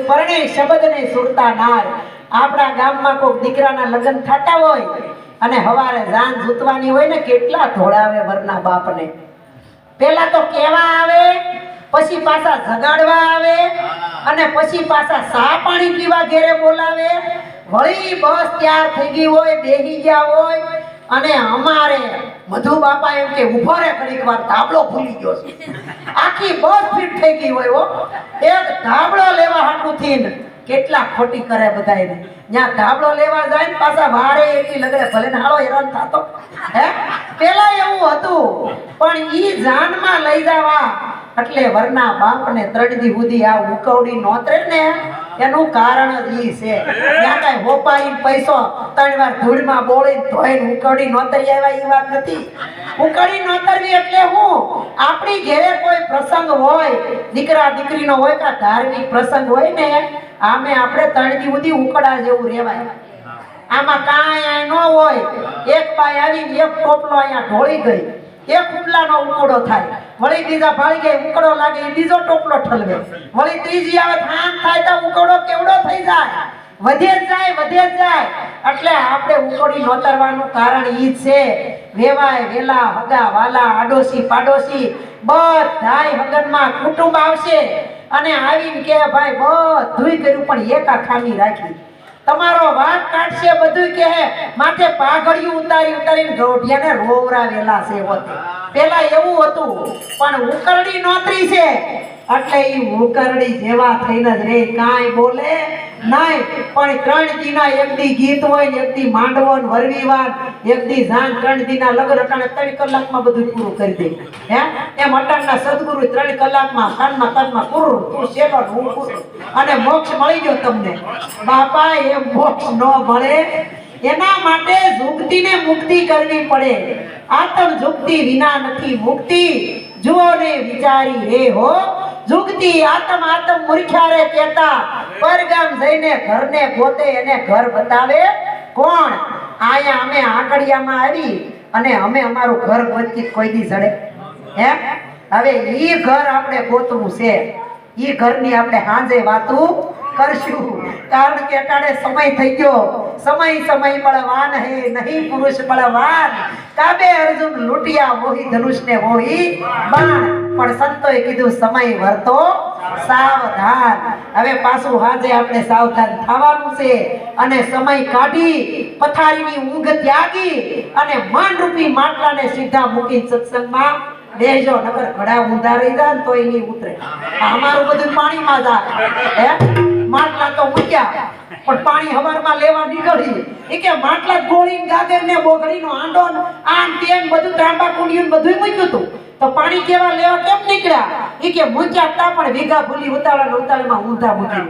કીધું પરણે શબ્દને સુરતા નાર. આપણા ગામમાં કોઈક દીકરાના લગ્ન થતા હોય અને હવારે જાન જૂતવાની હોય ને કેટલા ધોળાવે વરના બાપને. પેલા તો કેવા આવે, પછી પાછા જગાડવા આવે અને પછી પાછા સા પાણી પીવા ઘેરે બોલાવે. વળી બસ તૈયાર થઈ ગઈ હોય, બેહી ગયા હોય અને અમારે મધુ બાપા એમ કે ઊભો રે ઘડીક વાર ધાબળો ભૂલી ગયો છે. આખી બસ ફીટ થઈ ગઈ હોય હો. એક ધાબળો લેવા હાટું થઈને કેટલા ખોટી કરે બધાયને ત્યાં ધાબળો લેવા જાય ને પાછા વારે એટલી લગડે. ભલે હાલો હેરાન થતો. હે? પેલા એવું હતું, પણ ઈ જાનમાં લઈ જવા એટલે વરના બાપને ત્રણથી સુધી આ ઉકવડી નોતરે ને એનું કારણ જ ઈ છે. ત્યાં કાંઈ હોપાઈ પૈસો ત્રણ વાર ધૂળમાં બોળી ધોઈને ઉકવડી નોતરી આવ્યા ઈ વાત નથી. ઉકળી નોતરવી એટલે હું? આપણી ઘેરે કોઈ પ્રસંગ હોય, દીકરા દીકરીનો હોય કે ધાર્મિક પ્રસંગ હોય ને, આમે આપણે ત્રણથી સુધી ઉકળા જેવું રહેવાય. આમાં કાંઈ ન હોય. એક બાઈ આવીને એક ટોપલો અહીંયા ઢોળી ગઈ. એક ઉમલાનો ઉકળો થાય. વળી બીજા ભાળી જાય ઉકળો લાગે બીજો ટોપલો ઠલવે. વળી ત્રીજી આવે, થાન થાય તો ઉકળો કેવડો થઈ જાય? વધે જાય વધે જાય. એટલે આપણે ઉકળી નોતરવાનું કારણ ઈ છે. વેવાય, વેલા, હગા, વાલા, આડોશી, પાડોશી, બધાય હગનમાં કુટુંબ આવશે. અને આવીને કે ભાઈ બધું કર્યું, પણ એક આ ખામી રાખી. તમારો વાત કાઢશે બધું કે માથે પાઘડિયું ઉતારી ઉતારીને ગોઢિયાને રોવરાવેલા છે હોતે પેલા એવું હતું, પણ ઉકરડી નોતરી છે. એટલે ઈ ઉકરડી જેવા થઈને જ રે, કાંઈ બોલે નહીં, પણ ત્રણ દીના એક દી ગીત હોય ને એક દી માંડવો ને વરવીવાર એક દી જાન ત્રણ દીના લગ્ન અટાણે ત્રણ કલાકમાં બધું પૂરું કરી દે. હે? એમ અટાણના સદગુરુ ત્રણ કલાકમાં કાનમાં કાનમાં પૂરું તું ને હું પૂરું અને મોક્ષ મળી ગયો તમને. બાપા એ મોક્ષ ન મળે. એના માટે ઝુકતીને મુક્તિ કરવી પડે. આતમ ઝુકતી વિના નથી મુક્તિ. જુઓ ને વિચારી, હે હો જુગતી આતમ આતમ મૂર્ખ્યા કેતા પરગામ જઈને ઘરને પોતે એને ઘર બતાવે. કોણ? આયા અમે આકડિયામાં આવી અને અમે અમારું ઘર ગોતી કોઈ દી જડે. હે? હવે ઈ ઘર આપણે ગોતવું છે. ઈ ઘરની આપણે સાંજે વાતું કરશું. કારણ કે અટાણે સમય થઈ ગયો. સમય સમય બળવાન હે, નહીં પુરુષ બળવાન. કાબે અર્જુન લૂંટિયા મોહી, ધનુષને મોહી, બાણ. પણ સંતોએ કીધું, સમય વર્તો સાવધાન. હવે પાછું હાજે આપણે સાવધાન થવાનું છે અને સમય કાઢી, પથારીની ઊંઘ ત્યાગી અને માનરૂપી માટલાને સીધા મૂકી સત્સંગમાં બેજો નગર ઘડા ઊંધા રહી જાય તો નહીં ઉતરે. અમારું બધું પાણીમાં જાય હે? માટલા તો મૂક્યા, પણ પાણી હવારમાં લેવા નીકળી. એ કે માટલા ગોળી ગાગર ને બોગડી નો આંડો આમ તેમ બધું ત્રાંબા કુંડિયું બધું મૂક્યું હતું. તો પાણી કેવા લેવા કેમ નીકળ્યા? એ કે મૂક્યા તા પણ વીઘા ભૂલી ઉતાળા ને ઉતાળામાં ઊંધા મૂકી